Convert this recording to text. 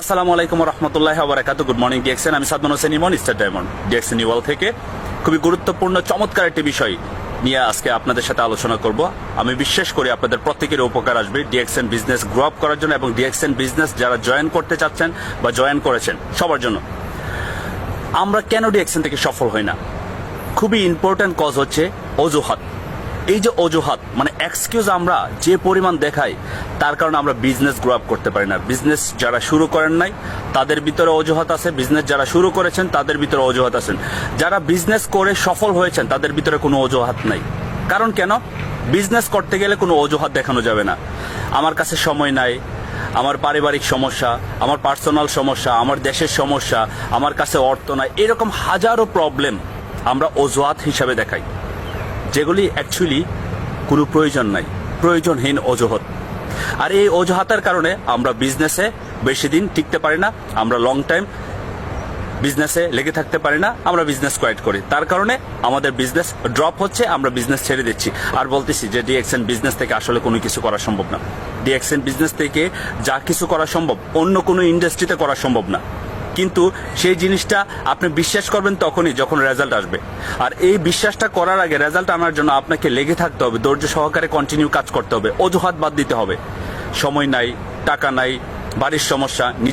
আসসালামু আলাইকুম রহমতুল্লাহ বারাকাতু গুড মর্নিং ডিএক্সএন আমি Sadman Hossain Emon star diamond DXN ইওয়াল থেকে। খুবই গুরুত্বপূর্ণ, চমৎকার একটি বিষয় নিয়ে আজকে আপনাদের সাথে আলোচনা করব। আমি বিশ্বাস করি আপনাদের প্রত্যেকের উপকার আসবে ডিএক্সএন বিজনেস গ্রো আপ করার জন্য এবং ডিএক্সএন বিজনেস যারা জয়েন করতে চাচ্ছেন বা জয়েন করেছেন সবার জন্য। আমরা কেন ডিএক্সএন থেকে সফল হই না? খুবই ইম্পর্ট্যান্ট কজ হচ্ছে অজুহাত। এই যে অজুহাত মানে এক্সকিউজ আমরা যে পরিমাণ দেখাই, তার কারণে আমরা বিজনেস গ্রো আপ করতে পারি না। বিজনেস যারা শুরু করেন নাই, তাদের ভিতরে অজুহাত আছে। বিজনেস যারা শুরু করেছেন, তাদের ভিতরে অজুহাত আছেন যারা বিজনেস করে সফল হয়েছেন, তাদের ভিতরে কোনো অজুহাত নাই। কারণ কেন? বিজনেস করতে গেলে কোনো অজুহাত দেখানো যাবে না। আমার কাছে সময় নাই, আমার পারিবারিক সমস্যা, আমার পার্সোনাল সমস্যা, আমার দেশের সমস্যা, আমার কাছে অর্থ নাই, এরকম হাজারো প্রবলেম আমরা অজুহাত হিসাবে দেখাই। যেগুলি অ্যাকচুয়ালি কোনো প্রয়োজন নাই, প্রয়োজনহীন অজুহাত। আর এই অজুহাতের কারণে আমরা বিজনেসে বেশি দিন টিকতে পারি না, আমরা লং টাইম বিজনেসে লেগে থাকতে পারি না, আমরা বিজনেস কোয়াইট করি। তার কারণে আমাদের বিজনেস ড্রপ হচ্ছে, আমরা বিজনেস ছেড়ে দিচ্ছি। আর বলতেছি যে ডিএক্সএন বিজনেস থেকে আসলে কোনো কিছু করা সম্ভব না। ডিএক্সএন বিজনেস থেকে যা কিছু করা সম্ভব, অন্য কোনো ইন্ডাস্ট্রিতে করা সম্ভব না। কিন্তু সেই জিনিসটা আপনি বিশ্বাস করবেন তখনই যখন রেজাল্ট আসবে। আর এই বিশ্বাসটা করার আগে রেজাল্ট আনার জন্য আপনাকে লেগে থাকতে হবে, ধৈর্য সহকারে কন্টিনিউ কাজ করতে হবে, অজুহাত বাদ দিতে হবে। সময় নাই, টাকা নাই, বাড়ির সমস্যা